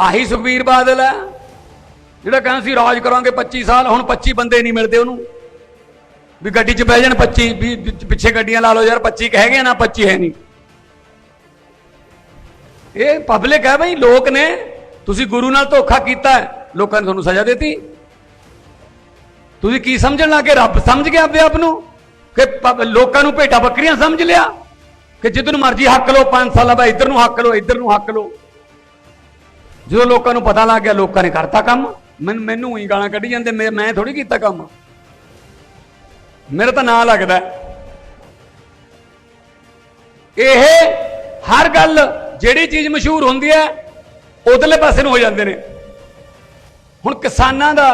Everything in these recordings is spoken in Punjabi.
ਆਹੀ ਸੁਖਬੀਰ ਬਾਦਲ ਹੈ। ਜਿਹੜਾ ਕਹਿੰਦਾ ਸੀ, ਰਾਜ ਕਰਾਂਗੇ 25 ਸਾਲ, ਹੁਣ 25 ਬੰਦੇ ਨਹੀਂ ਮਿਲਦੇ ਉਹਨੂੰ। ਵੀ ਗੱਡੀ 'ਚ ਬਹਿ ਜਾਣ 25 ਵੀ ਪਿੱਛੇ ਗੱਡੀਆਂ ਲਾ ਲਓ ਯਾਰ 25 ਹੈਗੇ ਆ ਨਾ 25 ਹੈ ਨਹੀਂ। ਇਹ ਪਬਲਿਕ ਹੈ ਬਈ, ਲੋਕ ਨੇ, ਤੁਸੀਂ ਗੁਰੂ ਨਾਲ ਧੋਖਾ ਕੀਤਾ ਲੋਕਾਂ ਨੇ ਤੁਹਾਨੂੰ ਸਜ਼ਾ ਦਿੱਤੀ। ਤੁਸੀਂ ਕੀ ਸਮਝਣ ਲੱਗੇ? ਰੱਬ ਸਮਝ ਗਿਆ ਆਪਦੇ ਆਪ ਨੂੰ ਕਿ ਲੋਕਾਂ ਨੂੰ ਭੇਟਾ ਬੱਕਰੀਆਂ ਸਮਝ ਲਿਆ। ਕਿ ਜਿੱਦ ਮਰਜ਼ੀ ਹੱਕ ਲਓ 5 ਸਾਲਾਂ ਬਾਅਦ ਇੱਧਰ ਨੂੰ ਹੱਕ ਲਓ, ਇੱਧਰ ਨੂੰ ਹੱਕ ਲਓ। ਜਦੋਂ ਲੋਕਾਂ ਨੂੰ ਪਤਾ ਲੱਗ ਗਿਆ, ਲੋਕਾਂ ਨੇ ਕਰਤਾ ਕੰਮ ਮੈਨੂੰ ਮੈਨੂੰ ਹੀ ਗਾਲਾਂ ਕੱਢੀ ਜਾਂਦੇ, ਮੈਂ ਮੈਂ ਥੋੜੀ ਕੀਤਾ ਕੰਮ। ਮੇਰਾ ਤਾਂ ਨਾਂ ਲੱਗਦਾ। ਇਹ ਹਰ ਗੱਲ ਜਿਹੜੀ ਚੀਜ਼ ਮਸ਼ਹੂਰ ਹੁੰਦੀ ਹੈ, ਉਧਰਲੇ ਪਾਸੇ ਨੂੰ ਹੋ ਜਾਂਦੇ ਨੇ। ਹੁਣ ਕਿਸਾਨਾਂ ਦਾ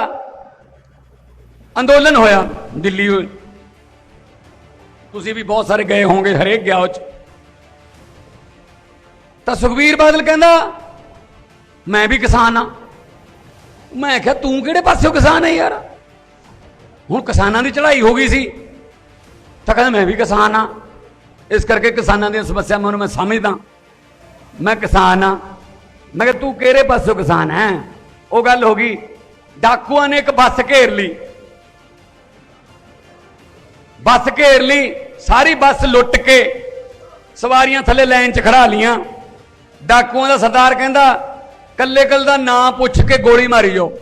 ਅੰਦੋਲਨ ਹੋਇਆ ਦਿੱਲੀ ਤੁਸੀਂ ਵੀ ਬਹੁਤ ਸਾਰੇ ਗਏ ਹੋਵੋਗੇ ਹਰੇਕ ਗਿਆ ਉਹ ਚ। ਤਾਂ ਸੁਖਬੀਰ ਬਾਦਲ ਕਹਿੰਦਾ ਮੈਂ ਵੀ ਕਿਸਾਨ ਆ ਮੈਂ ਕਿਹਾ, ਤੂੰ ਕਿਹੜੇ ਪਾਸਿਓਂ ਕਿਸਾਨ ਹੈ ਯਾਰ? ਹੁਣ ਕਿਸਾਨਾਂ ਦੀ ਚੜ੍ਹਾਈ ਹੋ ਗਈ ਸੀ। ਤਾਂ ਕਹਿੰਦਾ, ਮੈਂ ਵੀ ਕਿਸਾਨ ਆ ਇਸ ਕਰਕੇ ਕਿਸਾਨਾਂ ਦੀਆਂ ਸਮੱਸਿਆਵਾਂ ਨੂੰ ਮੈਂ ਸਮਝਦਾ। ਮੈਂ ਕਿਸਾਨ ਆ ਮੈਂ ਕਿਹਾ, ਤੂੰ ਕਿਹੜੇ ਪਾਸਿਓਂ ਕਿਸਾਨ ਹੈ? ਉਹ ਗੱਲ ਹੋ ਗਈ। ਡਾਕੂਆਂ ਨੇ ਇੱਕ ਬੱਸ ਘੇਰ ਲਈ। ਬੱਸ ਘੇਰ ਲਈ। ਸਾਰੀ ਬੱਸ ਲੁੱਟ ਕੇ ਸਵਾਰੀਆਂ ਥੱਲੇ ਲਾਈਨ 'ਚ ਖੜਾ ਲੀਆਂ ਡਾਕੂਆਂ ਦਾ ਸਰਦਾਰ ਕਹਿੰਦਾ ਕੱਲੇ ਕੱਲ ਦਾ ਨਾਂ ਪੁੱਛ ਕੇ ਗੋਲੀ ਮਾਰੀ ਜਾਓ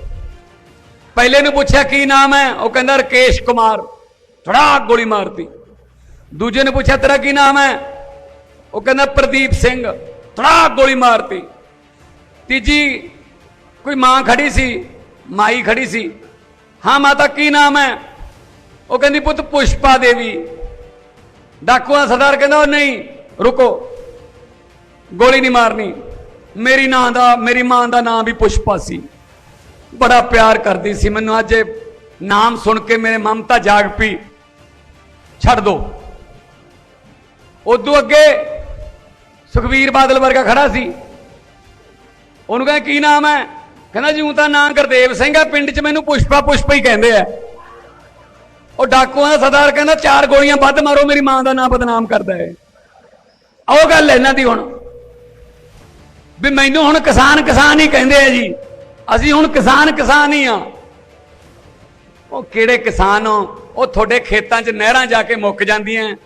ਪਹਿਲੇ ਨੂੰ ਪੁੱਛਿਆ, ਕੀ ਨਾਮ ਹੈ? ਉਹ ਕਹਿੰਦਾ, ਰਕੇਸ਼ ਕੁਮਾਰ। ਥੜਾ ਗੋਲੀ ਮਾਰਤੀ। ਦੂਜੇ ਨੇ ਪੁੱਛਿਆ, ਤੇਰਾ ਕੀ ਨਾਮ ਹੈ? ਉਹ ਕਹਿੰਦਾ, ਪ੍ਰਦੀਪ ਸਿੰਘ। ਥੜਾ ਗੋਲੀ ਮਾਰਤੀ। ਤੀਜੀ ਕੋਈ ਮਾਂ ਖੜੀ ਸੀ, ਮਾਈ ਖੜੀ ਸੀ। ਹਾਂ ਮਾਤਾ, ਕੀ ਨਾਮ ਹੈ? ਉਹ ਕਹਿੰਦੀ, ਪੁੱਤ ਪੁਸ਼ਪਾ ਦੇਵੀ। ਡਾਕੂਆਂ ਸਰਦਾਰ ਕਹਿੰਦਾ, ਉਹ ਨਹੀਂ, ਰੁਕੋ। ਗੋਲੀ ਨਹੀਂ ਮਾਰਨੀ। ਮੇਰੀ ਨਾਂ ਦਾ, ਮੇਰੀ ਮਾਂ ਦਾ ਨਾਮ ਵੀ ਪੁਸ਼ਪਾ ਸੀ। ਬੜਾ ਪਿਆਰ ਕਰਦੀ ਸੀ। ਮੈਨੂੰ ਅੱਜ ਇਹ ਨਾਮ ਸੁਣ ਕੇ ਮੇਰੇ ਮਮਤਾ ਜਾਗ ਪਈ। ਛੱਡ ਦੋ। ਉਦੋਂ ਅੱਗੇ ਸੁਖਵੀਰ ਬਾਦਲ ਵਰਗਾ ਖੜਾ ਸੀ। ਉਹਨੂੰ ਕਹਿੰਦਾ, ਕੀ ਨਾਮ ਹੈ? ਕਹਿੰਦਾ, ਜੀ, ਉਹ ਤਾਂ ਨਾਂ ਗੁਰਦੇਵ ਸਿੰਘ ਹੈ ਪਿੰਡ 'ਚ ਮੈਨੂੰ ਪੁਸ਼ਪਾ ਪੁਸ਼ਪਾ ਹੀ ਕਹਿੰਦੇ ਆ। ਉਹ ਡਾਕੂਆਂ ਦਾ ਸਰਦਾਰ ਕਹਿੰਦਾ, ਚਾਰ ਗੋਲੀਆਂ ਵੱਧ ਮਾਰੋ, ਮੇਰੀ ਮਾਂ ਦਾ ਨਾਂ ਬਦਨਾਮ ਕਰਦਾ ਹੈ ਉਹ ਗੱਲ ਇਹਨਾਂ ਦੀ ਹੁਣ। ਵੀ ਮੈਨੂੰ ਹੁਣ ਕਿਸਾਨ ਕਿਸਾਨ ਹੀ ਕਹਿੰਦੇ ਆ ਜੀ। ਅਸੀਂ ਹੁਣ ਕਿਸਾਨ ਕਿਸਾਨ ਹੀ ਆ। ਉਹ ਕਿਹੜੇ ਕਿਸਾਨ ਹੋ? ਉਹ ਤੁਹਾਡੇ ਖੇਤਾਂ 'ਚ ਨਹਿਰਾਂ ਜਾ ਕੇ ਮੁੱਕ ਜਾਂਦੀਆਂ।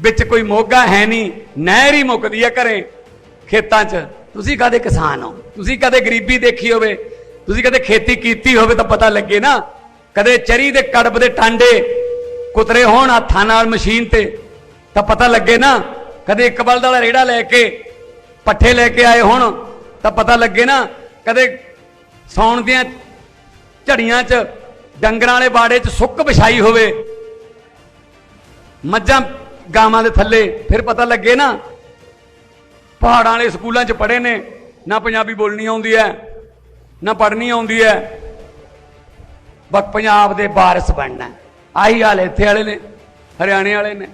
ਵਿੱਚ ਕੋਈ ਮੋਗਾ ਹੈ ਨਹੀਂ। ਨਹਿਰ ਹੀ ਮੁੱਕਦੀ ਆ ਘਰੇ, ਖੇਤਾਂ 'ਚ। ਤੁਸੀਂ ਕਦੇ ਕਿਸਾਨ ਹੋ? ਤੁਸੀਂ ਕਦੇ ਗਰੀਬੀ ਦੇਖੀ ਹੋਵੇ? ਤੁਸੀਂ ਕਦੇ ਖੇਤੀ ਕੀਤੀ ਹੋਵੇ ਤਾਂ ਪਤਾ ਲੱਗੇ ਨਾ। ਕਦੇ ਚਰੀ ਦੇ ਕੜਬ ਦੇ ਟਾਂਡੇ ਕੁਤਰੇ ਹੋਣ ਹੱਥਾਂ ਨਾਲ ਮਸ਼ੀਨ ਤੇ ਤਾਂ ਪਤਾ ਲੱਗੇ ਨਾ। ਕਦੇ ਇੱਕ ਬਲਦ ਵਾਲਾ ਰੇੜਾ ਲੈ ਕੇ ਪੱਠੇ ਲੈ ਕੇ ਆਏ ਹੋਣ, ਤਾਂ ਪਤਾ ਲੱਗੇ ਨਾ, ਕਦੇ ਸੌਣ ਦੀਆਂ ਝੜੀਆਂ 'ਚ, ਡੰਗਰਾਂ ਵਾਲੇ ਬਾੜੇ 'ਚ ਸੁੱਕ ਵਿਛਾਈ ਹੋਵੇ। ਮੱਝਾਂ ਗਾਵਾਂ ਦੇ ਥੱਲੇ, ਫਿਰ ਪਤਾ ਲੱਗੇ ਨਾ, ਪਹਾੜਾਂ ਵਾਲੇ ਸਕੂਲਾਂ 'ਚ ਪੜ੍ਹੇ ਨੇ, ਨਾ ਪੰਜਾਬੀ ਬੋਲਣੀ ਆਉਂਦੀ ਹੈ, ਨਾ ਪੜ੍ਹਨੀ ਆਉਂਦੀ ਹੈ। ਬਸ ਪੰਜਾਬ ਦੇ ਵਾਰਿਸ ਬਣਨਾ ਆਹੀ ਹਾਲ ਇੱਥੇ ਵਾਲੇ ਨੇ, ਹਰਿਆਣੇ ਵਾਲੇ ਨੇ।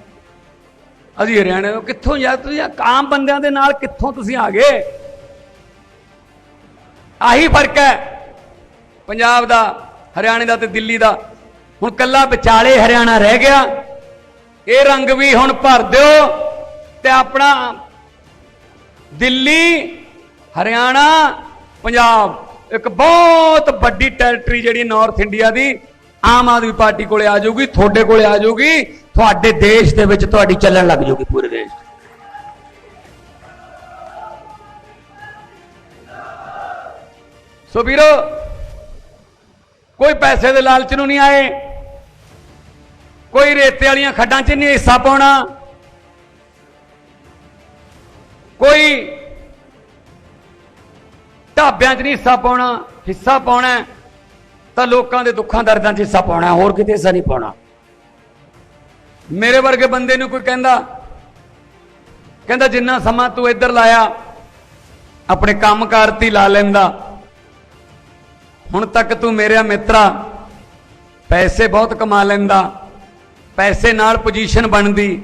ਅਸੀਂ ਹਰਿਆਣੇ ਤੋਂ ਕਿੱਥੋਂ ਯਾਰ, ਤੁਸੀਂ ਆਹ ਕਾਮ ਬੰਦਿਆਂ ਦੇ ਨਾਲ ਕਿੱਥੋਂ ਤੁਸੀਂ ਆ ਗਏ? ਆਹੀ ਫ਼ਰਕ ਹੈ। ਪੰਜਾਬ ਦਾ, ਹਰਿਆਣੇ ਦਾ ਤੇ ਦਿੱਲੀ ਦਾ। ਹੁਣ ਕੱਲਾ ਵਿਚਾਲੇ ਹਰਿਆਣਾ ਰਹਿ ਗਿਆ। ਇਹ ਰੰਗ ਵੀ ਹੁਣ ਭਰ ਦਿਓ ਤੇ ਆਪਣਾ ਦਿੱਲੀ, ਹਰਿਆਣਾ, ਪੰਜਾਬ, ਇੱਕ ਬਹੁਤ ਵੱਡੀ ਟੈਰੀਟਰੀ ਜਿਹੜੀ ਨਾਰਥ ਇੰਡੀਆ ਦੀ ਆਮ ਆਦਮੀ ਪਾਰਟੀ ਕੋਲੇ ਆ ਜਾਊਗੀ, ਤੁਹਾਡੇ ਕੋਲੇ ਆ ਜਾਊਗੀ। ਤੁਹਾਡੇ ਦੇਸ਼ ਦੇ ਵਿੱਚ ਤੁਹਾਡੀ ਚੱਲਣ ਲੱਗ ਜੂਗੀ ਪੂਰੇ ਦੇਸ਼। ਸੋ ਵੀਰੋ, ਕੋਈ ਪੈਸੇ ਦੇ ਲਾਲਚ ਨੂੰ ਨਹੀਂ ਆਏ, ਕੋਈ ਰੇਤੇ ਵਾਲੀਆਂ ਖੱਡਾਂ 'ਚ ਨਹੀਂ ਹਿੱਸਾ ਪਾਉਣਾ, ਕੋਈ ਢਾਬਿਆਂ 'ਚ ਨਹੀਂ ਹਿੱਸਾ ਪਾਉਣਾ ਹਿੱਸਾ ਪਾਉਣਾ ਤਾਂ ਲੋਕਾਂ ਦੇ ਦੁੱਖਾਂ ਦਰਦਾਂ 'ਚ ਹਿੱਸਾ ਪਾਉਣਾ ਹੋਰ ਕਿਤੇ ਹਿੱਸਾ ਨਹੀਂ ਪਾਉਣਾ। ਮੇਰੇ ਵਰਗੇ ਬੰਦੇ ਨੂੰ ਕੋਈ ਕਹਿੰਦਾ ਕਹਿੰਦਾ ਜਿੰਨਾ ਸਮਾਂ ਤੂੰ ਇੱਧਰ ਲਾਇਆ, ਆਪਣੇ ਕੰਮਕਾਰ ਤੇ ਹੀ ਲਾ ਲੈਂਦਾ। ਹੁਣ ਤੱਕ ਤੂੰ ਮੇਰਾ ਮਿੱਤਰਾ, ਪੈਸੇ ਬਹੁਤ ਕਮਾ ਲੈਂਦਾ, ਪੈਸੇ ਨਾਲ ਪੋਜੀਸ਼ਨ ਬਣਦੀ,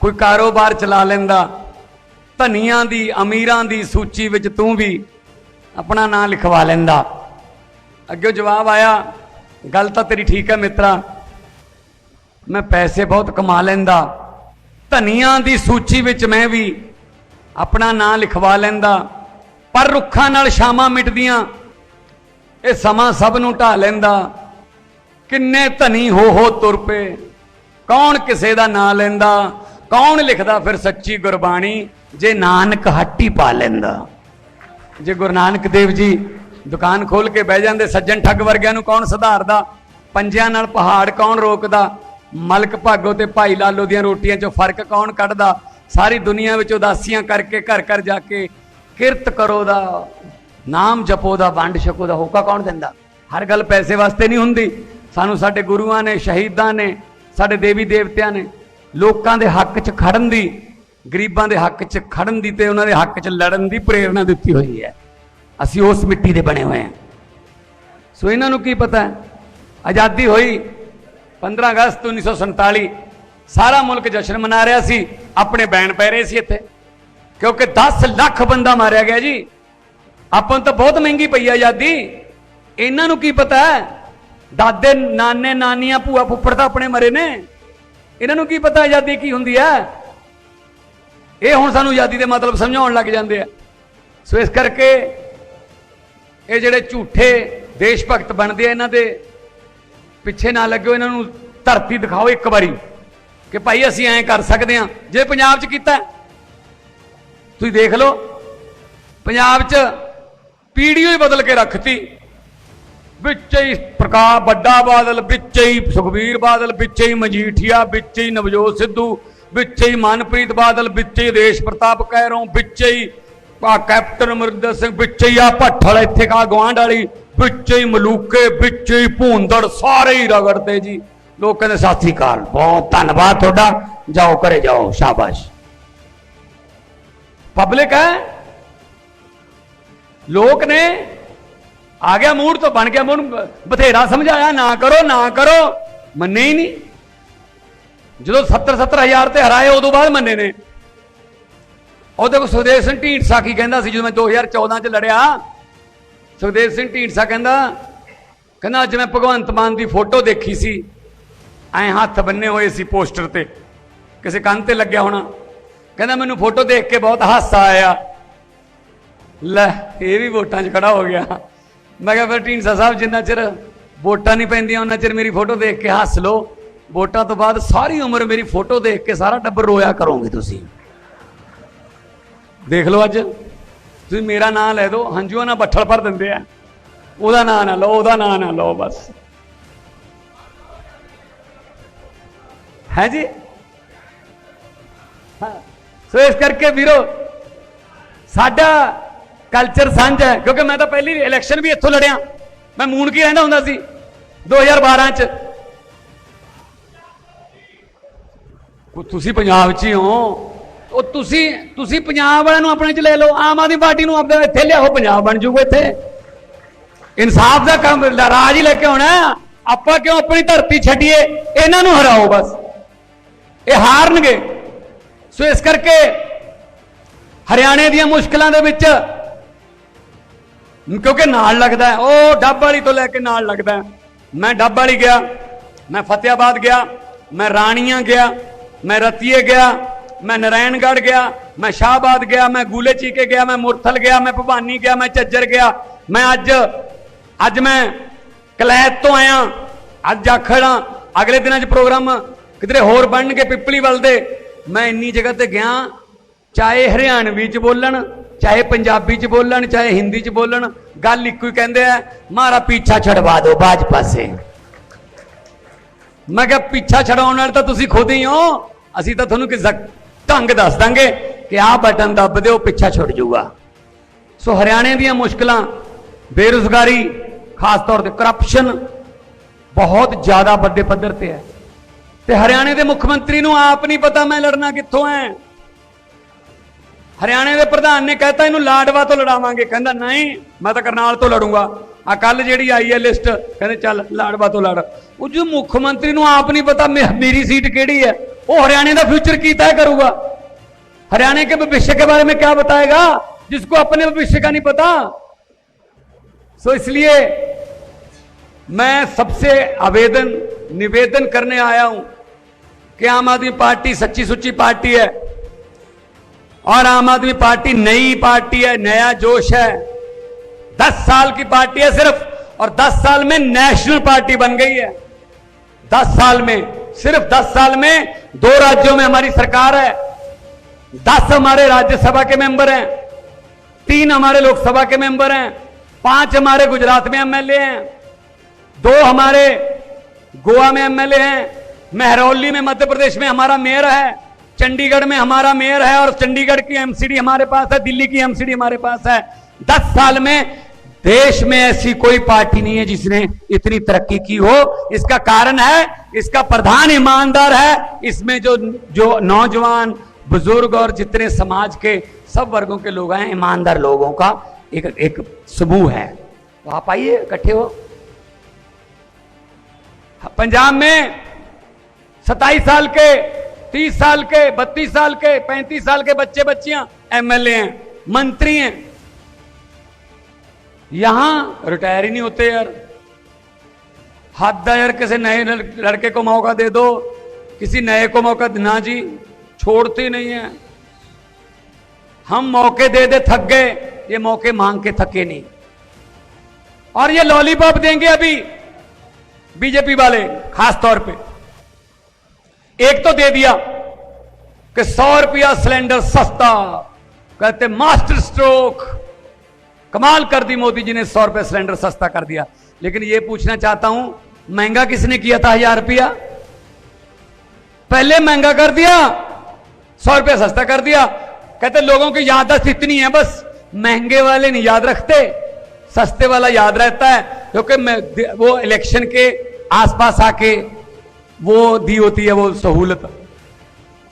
ਕੋਈ ਕਾਰੋਬਾਰ ਚਲਾ ਲੈਂਦਾ, ਧਨੀਆਂ ਦੀ, ਅਮੀਰਾਂ ਦੀ ਸੂਚੀ ਵਿੱਚ ਤੂੰ ਵੀ ਆਪਣਾ ਨਾਂ ਲਿਖਵਾ ਲੈਂਦਾ। ਅੱਗੇ ਜਵਾਬ ਆਇਆ, ਗੱਲ ਤਾਂ ਤੇਰੀ ਠੀਕ ਹੈ ਮਿੱਤਰਾ ਮੈਂ ਪੈਸੇ ਬਹੁਤ ਕਮਾ ਲੈਂਦਾ। ਧਨੀਆਂ ਦੀ ਸੂਚੀ ਵਿੱਚ ਮੈਂ ਵੀ ਆਪਣਾ ਨਾਂ ਲਿਖਵਾ ਲੈਂਦਾ। ਪਰ ਰੁੱਖਾਂ ਨਾਲ ਸ਼ਾਮਾਂ ਮਿਟਦੀਆਂ, ਇਹ ਸਮਾਂ ਸਭ ਨੂੰ ਢਾ ਲੈਂਦਾ। ਕਿੰਨੇ ਧਨੀ ਹੋ ਹੋ ਤੁਰ ਪਏ, ਕੌਣ ਕਿਸੇ ਦਾ ਨਾਂ ਲੈਂਦਾ? ਕੌਣ ਲਿਖਦਾ ਫਿਰ ਸੱਚੀ ਗੁਰਬਾਣੀ? ਜੇ ਨਾਨਕ ਹੱਟੀ ਪਾ ਲੈਂਦਾ। ਜੇ ਗੁਰੂ ਨਾਨਕ ਦੇਵ ਜੀ ਦੁਕਾਨ ਖੋਲ ਕੇ ਬਹਿ ਜਾਂਦੇ, ਸੱਜਣ ਠੱਗ ਵਰਗਿਆਂ ਨੂੰ ਕੌਣ ਸੁਧਾਰਦਾ? ਪੰਜਿਆਂ ਨਾਲ ਪਹਾੜ ਕੌਣ ਰੋਕਦਾ? ਮਲਕ ਭਾਗੋ ਤੇ ਭਾਈ ਲਾਲੋ ਦੀਆਂ ਰੋਟੀਆਂ 'ਚੋਂ ਫ਼ਰਕ ਕੌਣ ਕੱਢਦਾ? ਸਾਰੀ ਦੁਨੀਆ ਵਿੱਚ ਉਦਾਸੀਆਂ ਕਰਕੇ ਘਰ ਘਰ ਜਾ ਕੇ ਕਿਰਤ ਕਰੋ ਦਾ, ਨਾਮ ਜਪੋ ਦਾ, ਵੰਡ ਛਕੋ ਦਾ, ਹੋਕਾ ਕੌਣ ਦਿੰਦਾ? ਹਰ ਗੱਲ ਪੈਸੇ ਵਾਸਤੇ ਨਹੀਂ ਹੁੰਦੀ। ਸਾਨੂੰ ਸਾਡੇ ਗੁਰੂਆਂ ਨੇ, ਸ਼ਹੀਦਾਂ ਨੇ, ਸਾਡੇ ਦੇਵੀ ਦੇਵਤਿਆਂ ਨੇ ਲੋਕਾਂ ਦੇ ਹੱਕ 'ਚ ਖੜਨ ਦੀ, ਗਰੀਬਾਂ ਦੇ ਹੱਕ 'ਚ ਖੜਨ ਦੀ ਤੇ ਉਹਨਾਂ ਦੇ ਹੱਕ 'ਚ ਲੜਨ ਦੀ ਪ੍ਰੇਰਣਾ ਦਿੱਤੀ ਹੋਈ ਹੈ। ਅਸੀਂ ਉਸ ਮਿੱਟੀ ਦੇ ਬਣੇ ਹੋਏ ਹਾਂ। ਸੋ ਇਹਨਾਂ ਨੂੰ ਕੀ ਪਤਾ? ਆਜ਼ਾਦੀ ਹੋਈ 15 ਅਗਸਤ 1947 ਸਾਰਾ ਮੁਲਕ ਜਸ਼ਨ ਮਨਾ ਰਿਹਾ ਸੀ, ਆਪਣੇ ਬੈਨ ਪੈ ਰਹੇ ਸੀ ਇੱਥੇ। ਕਿਉਂਕਿ 10 ਲੱਖ ਬੰਦਾ ਮਾਰਿਆ ਗਿਆ ਜੀ। ਆਪਾਂ ਨੂੰ ਤਾਂ ਬਹੁਤ ਮਹਿੰਗੀ ਪਈ ਆ ਆਜ਼ਾਦੀ। ਇਹਨਾਂ ਨੂੰ ਕੀ ਪਤਾ ਦਾਦੇ, ਨਾਨੇ, ਨਾਨੀਆਂ, ਭੂਆ, ਫੁੱਫੜ ਤਾਂ ਆਪਣੇ ਮਰੇ ਨੇ। ਇਹਨਾਂ ਨੂੰ ਕੀ ਪਤਾ ਆਜ਼ਾਦੀ ਕੀ ਹੁੰਦੀ ਹੈ? ਇਹ ਹੁਣ ਸਾਨੂੰ ਆਜ਼ਾਦੀ ਦੇ ਮਤਲਬ ਸਮਝਾਉਣ ਲੱਗ ਜਾਂਦੇ ਆ। ਸੋ ਇਸ ਕਰਕੇ ਇਹ ਜਿਹੜੇ ਝੂਠੇ ਦੇਸ਼ ਭਗਤ ਬਣਦੇ ਆ ਇਹਨਾਂ ਦੇ ਪਿੱਛੇ ਨਾ ਲੱਗਿਓ, ਇਹਨਾਂ ਨੂੰ ਧਰਤੀ ਦਿਖਾਓ ਇੱਕ ਵਾਰੀ ਕਿ ਭਾਈ ਅਸੀਂ ਐਂ ਕਰ ਸਕਦੇ ਹਾਂ। ਜੇ ਪੰਜਾਬ 'ਚ ਕੀਤਾ ਤੁਸੀਂ ਦੇਖ ਲਓ, ਪੰਜਾਬ 'ਚ ਪੀੜੀਓ ਹੀ ਬਦਲ ਕੇ ਰੱਖਤੀ। ਵਿੱਚ ਹੀ ਪ੍ਰਕਾਸ਼, ਵੱਡਾ ਬਾਦਲ, ਵਿੱਚ ਹੀ ਸੁਖਬੀਰ ਬਾਦਲ, ਵਿੱਚ ਹੀ ਮਜੀਠੀਆ, ਵਿੱਚ ਹੀ ਨਵਜੋਤ ਸਿੱਧੂ, ਵਿੱਚ ਹੀ ਮਨਪ੍ਰੀਤ ਬਾਦਲ, ਵਿੱਚ ਹੀ ਦੇਸ਼ ਪ੍ਰਤਾਪ ਕਹਿਰੋਂ ਵਿੱਚ ਹੀ ਆ ਕੈਪਟਨ ਅਮਰਿੰਦਰ ਸਿੰਘ, ਵਿੱਚ ਹੀ ਆ ਭੱਠਲ, ਇੱਥੇ ਕਾ ਗਵਾਂਢ ਵਾਲੀ। ਵਿੱਚ ਹੀ ਮਲੂਕੇ, ਵਿੱਚ ਹੀ ਭੂੰਦੜ, ਸਾਰੇ ਹੀ ਰਗੜਦੇ ਜੀ। ਲੋਕ ਕਹਿੰਦੇ ਸਤਿ ਸ੍ਰੀ ਅਕਾਲ ਬਹੁਤ ਧੰਨਵਾਦ ਤੁਹਾਡਾ। ਜਾਓ ਘਰੇ ਜਾਓ, ਸ਼ਾਬਾਸ਼। ਪਬਲਿਕ ਹੈ? ਲੋਕ ਨੇ? ਆ ਗਿਆ ਮੂਡ ਤੋਂ ਬਣ ਗਿਆ ਮੂਡ ਬਥੇਰਾ ਸਮਝਾਇਆ, ਨਾ ਕਰੋ ਨਾ ਕਰੋ। ਮੰਨੇ ਹੀ ਨਹੀਂ। ਜਦੋਂ 70 70 ਹਜ਼ਾਰ ਤੇ ਹਰਾਏ, ਉਦੋਂ ਬਾਅਦ ਮੰਨੇ ਨੇ। ਉਹ ਦੇਖੋ ਸੁਦੇਸ਼ ਸਿੰਘ ਢੀਂਡਸਾ ਕੀ ਕਹਿੰਦਾ ਸੀ, ਜਦੋਂ ਮੈਂ 2014 ਚ ਲੜਿਆ ਸੁਖਦੇਵ ਸਿੰਘ ਢੀਂਡਸਾ ਕਹਿੰਦਾ ਕਹਿੰਦਾ, ਅੱਜ ਮੈਂ ਭਗਵੰਤ ਮਾਨ ਦੀ ਫੋਟੋ ਦੇਖੀ ਸੀ, ਐ ਹੱਥ ਬੰਨੇ ਹੋਏ ਸੀ ਪੋਸਟਰ ਤੇ, ਕਿਸੇ ਕੰਨ ਤੇ ਲੱਗਿਆ ਹੋਣਾ। ਕਹਿੰਦਾ, ਮੈਨੂੰ ਫੋਟੋ ਦੇਖ ਕੇ ਬਹੁਤ ਹਾਸਾ ਆਇਆ। ਲੈ, ਇਹ ਵੀ ਵੋਟਾਂ 'ਚ ਖੜਾ ਹੋ ਗਿਆ। ਮੈਂ ਕਿਹਾ, ਫਿਰ ਢੀਂਡਸਾ ਸਾਹਿਬ, ਜਿੰਨਾ ਚਿਰ ਵੋਟਾਂ ਨਹੀਂ ਪੈਂਦੀਆਂ, ਉਹਨਾਂ ਚਿਰ ਮੇਰੀ ਫੋਟੋ ਦੇਖ ਕੇ ਹੱਸ ਲਓ। ਵੋਟਾਂ ਤੋਂ ਬਾਅਦ ਸਾਰੀ ਉਮਰ ਮੇਰੀ ਫੋਟੋ ਦੇਖ ਕੇ ਸਾਰਾ ਟੱਬਰ ਰੋਇਆ ਕਰੋਗੇ ਤੁਸੀਂ। ਦੇਖ ਲਓ ਅੱਜ। ਤੁਸੀਂ ਮੇਰਾ ਨਾਮ ਲੈ ਦਿਓ, ਹੰਝੂਆਂ ਨਾਲ ਬੱਠਲ ਭਰ ਦਿੰਦੇ ਆ। ਉਹਦਾ ਨਾਂ ਨਾ ਲਓ, ਉਹਦਾ ਨਾਂ ਨਾ ਲਓ ਬਸ। ਹੈ ਜੀ? ਹਾਂ। ਸੋ ਇਸ ਕਰਕੇ ਵੀਰੋ, ਸਾਡਾ ਕਲਚਰ ਸਾਂਝ ਹੈ, ਕਿਉਂਕਿ ਮੈਂ ਤਾਂ ਪਹਿਲੀ ਇਲੈਕਸ਼ਨ ਵੀ ਇੱਥੋਂ ਲੜਿਆ। ਮੈਂ ਮੂਨ ਕੀ ਰਹਿੰਦਾ ਹੁੰਦਾ ਸੀ 2012 ਚ। ਤੁਸੀਂ ਪੰਜਾਬ 'ਚ ਹੀ ਹੋ। ਉਹ ਤੁਸੀਂ ਤੁਸੀਂ ਪੰਜਾਬ ਵਾਲਿਆਂ ਨੂੰ ਆਪਣੇ 'ਚ ਲੈ ਲਓ, ਆਮ ਆਦਮੀ ਪਾਰਟੀ ਨੂੰ ਆਪਣੇ ਇੱਥੇ ਲਿਆਓ, ਪੰਜਾਬ ਬਣ ਜੂਗਾ ਇੱਥੇ। ਇਨਸਾਫ ਦਾ ਕੰਮ ਰਾਜ ਹੀ ਲੈ ਕੇ ਆਉਣਾ ਆਪਾਂ ਕਿਉਂ ਆਪਣੀ ਧਰਤੀ ਛੱਡੀਏ? ਇਹਨਾਂ ਨੂੰ ਹਰਾਓ ਬਸ। ਇਹ ਹਾਰਨਗੇ। ਸੋ ਇਸ ਕਰਕੇ ਹਰਿਆਣੇ ਦੀਆਂ ਮੁਸ਼ਕਲਾਂ ਦੇ ਵਿੱਚ ਕਿਉਂਕਿ ਨਾਲ ਲੱਗਦਾ ਉਹ ਡੱਬ ਵਾਲੀ ਤੋਂ ਲੈ ਕੇ ਨਾਲ ਲੱਗਦਾ ਮੈਂ ਡੱਬ ਵਾਲੀ ਗਿਆ, ਮੈਂ ਫਤਿਆਬਾਦ ਗਿਆ, ਮੈਂ ਰਾਣੀਆਂ ਗਿਆ, ਮੈਂ ਰਤੀਏ ਗਿਆ ਮੈਂ ਨਰੈਣਗੜ੍ਹ ਗਿਆ, ਮੈਂ ਸ਼ਾਹਬਾਦ ਗਿਆ, ਮੈਂ ਗੂਲੇ ਚੀਕੇ ਗਿਆ, ਮੈਂ ਮੁਰਥਲ ਗਿਆ, ਮੈਂ ਭਵਾਨੀ ਗਿਆ, ਮੈਂ ਝੱਜਰ ਗਿਆ। ਮੈਂ ਅੱਜ ਅੱਜ ਮੈਂ ਕਲੈਤ ਤੋਂ ਆਇਆ, ਅੱਜ ਜਾਖੜਾਂ ਅਗਲੇ ਦਿਨਾਂ 'ਚ ਪ੍ਰੋਗਰਾਮ ਕਿਧਰੇ ਹੋਰ ਬਣਨਗੇ ਪਿੱਪਲੀ ਵੱਲ ਦੇ। ਮੈਂ ਇੰਨੀ ਜਗ੍ਹਾ ਤੇ ਗਿਆ, ਚਾਹੇ ਹਰਿਆਣਵੀ 'ਚ ਬੋਲਣ, ਚਾਹੇ ਪੰਜਾਬੀ 'ਚ ਬੋਲਣ, ਚਾਹੇ ਹਿੰਦੀ 'ਚ ਬੋਲਣ, ਗੱਲ ਇੱਕੋ ਹੀ ਕਹਿੰਦੇ ਆ, ਮਾਰਾ ਪੀਛਾ ਛਡਵਾ ਦਿਓ ਭਾਜਪਾ ਸੇ ਮੈਂ ਕਿਹਾ, ਪਿੱਛਾ ਛਡਾਉਣ ਵਾਲੇ ਤਾਂ ਤੁਸੀਂ ਖੁਦ ਹੀ ਹੋ, ਅਸੀਂ ਤਾਂ ਤੁਹਾਨੂੰ ਕਿਸੇ ਢੰਗ ਦੱਸ ਦਾਂਗੇ ਕਿ ਆਹ ਬਟਨ ਦੱਬ ਦਿਓ, ਪਿੱਛਾ ਛੁੱਟ ਜਾਊਗਾ। ਸੋ ਹਰਿਆਣੇ ਦੀਆਂ ਮੁਸ਼ਕਲਾਂ, ਬੇਰੁਜ਼ਗਾਰੀ, ਖਾਸ ਤੌਰ ਤੇ ਕਰਪਸ਼ਨ ਬਹੁਤ ਜ਼ਿਆਦਾ ਵੱਡੇ ਪੱਧਰ ਤੇ ਹੈ। ਤੇ ਹਰਿਆਣੇ ਦੇ ਮੁੱਖ ਮੰਤਰੀ ਨੂੰ ਆਪ ਨਹੀਂ ਪਤਾ ਮੈਂ ਲੜਨਾ ਕਿੱਥੋਂ ਹੈ ਹਰਿਆਣੇ ਦੇ ਪ੍ਰਧਾਨ ਨੇ ਕਹਿਤਾ, ਇਹਨੂੰ ਲਾਡਵਾ ਤੋਂ ਲੜਾਵਾਂਗੇ। ਕਹਿੰਦਾ, ਨਹੀਂ, ਮੈਂ ਤਾਂ ਕਰਨਾਲ ਤੋਂ ਲੜੂੰਗਾ। ਆ ਕੱਲ ਜਿਹੜੀ ਆਈ ਹੈ ਲਿਸਟ ਕਹਿੰਦੇ ਚੱਲ ਲਾਡਵਾ ਤੋਂ ਲੜ। ਉਹ ਜੋ ਮੁੱਖ ਮੰਤਰੀ ਨੂੰ ਆਪ ਨਹੀਂ ਪਤਾ, ਮੇ- ਮੇਰੀ ਸੀਟ ਕਿਹੜੀ ਹੈ वो हरियाणा का फ्यूचर की तय करूँगा। हरियाणा के भविष्य के बारे में क्या बताएगा? जिसको अपने भविष्य का नहीं पता। सो इसलिए मैं सबसे आवेदन, निवेदन करने आया हूँ कि आम आदमी पार्टी सच्ची सुच्ची पार्टी है और आम आदमी पार्टी नई पार्टी है, नया जोश है। दस साल की पार्टी है सिर्फ़ और दस साल में नेशनल पार्टी बन गई है। दस साल में, सिर्फ़ दस साल में दो राज्यों में हमारी सरकार है। दस हमारे राज्यसभा के मेंबर हैं। तीन हमारे लोकसभा के मेंबर हैं। पाँच हमारे गुजरात में एमएलए हैं। दो हमारे गोवा में एमएलए हैं। महरौली में मध्य प्रदेश में हमारा मेयर है। चंडीगढ़ में हमारा मेयर है और चंडीगढ़ की एमसीडी हमारे पास है। दिल्ली की एमसीडी हमारे पास है। दस साल में देश में ऐसी कोई पार्टी नहीं है जिसने इतनी तरक्की की हो। इसका कारण है, इसका प्रधान ईमानदार है। इसमें जो जो नौजवान, बुज़ुर्ग और जितने समाज के सब वर्गों के लोग हैं, ईमानदार लोगों का एक एक समूह है। तो आप आइए, इकट्ठे हो। पंजाब में सताईस साल के, तीस साल के, बत्तीस साल के, पैंतीस साल के बच्चे बच्चियाँ एमएलए हैं, मंत्री हैं। यहाँ रिटायर ही नहीं होते यार। हद यार किसी नए लड़के को मौका दे दो। किसी नए को मौका ना जी, छोड़ते नहीं है। हम मौके दे दे थक गए, ये मौके मांग के थके नहीं। और ये लॉलीपॉप देंगे अभी बीजेपी वाले, खास तौर पे। एक तो दे दिया कि सौ रुपया सिलेंडर सस्ता, कहते मास्टर स्ट्रोक। कमाल कर दी मोदी जी ने सौ रुपये सिलेंडर सस्ता कर दिया। लेकिन ये पूछना चाहता हूँ, महँगा किसने किया था हज़ार रुपया? पहले महँगा कर दिया, सौ रुपया सस्ता कर दिया। कहते लोगों की याददाश्त इतनी है बस, महँगे वाले नहीं याद रखते, सस्ते वाला याद रहता है। क्योंकि वो इलेक्शन के आसपास आके वो दी होती है वो सहूलत।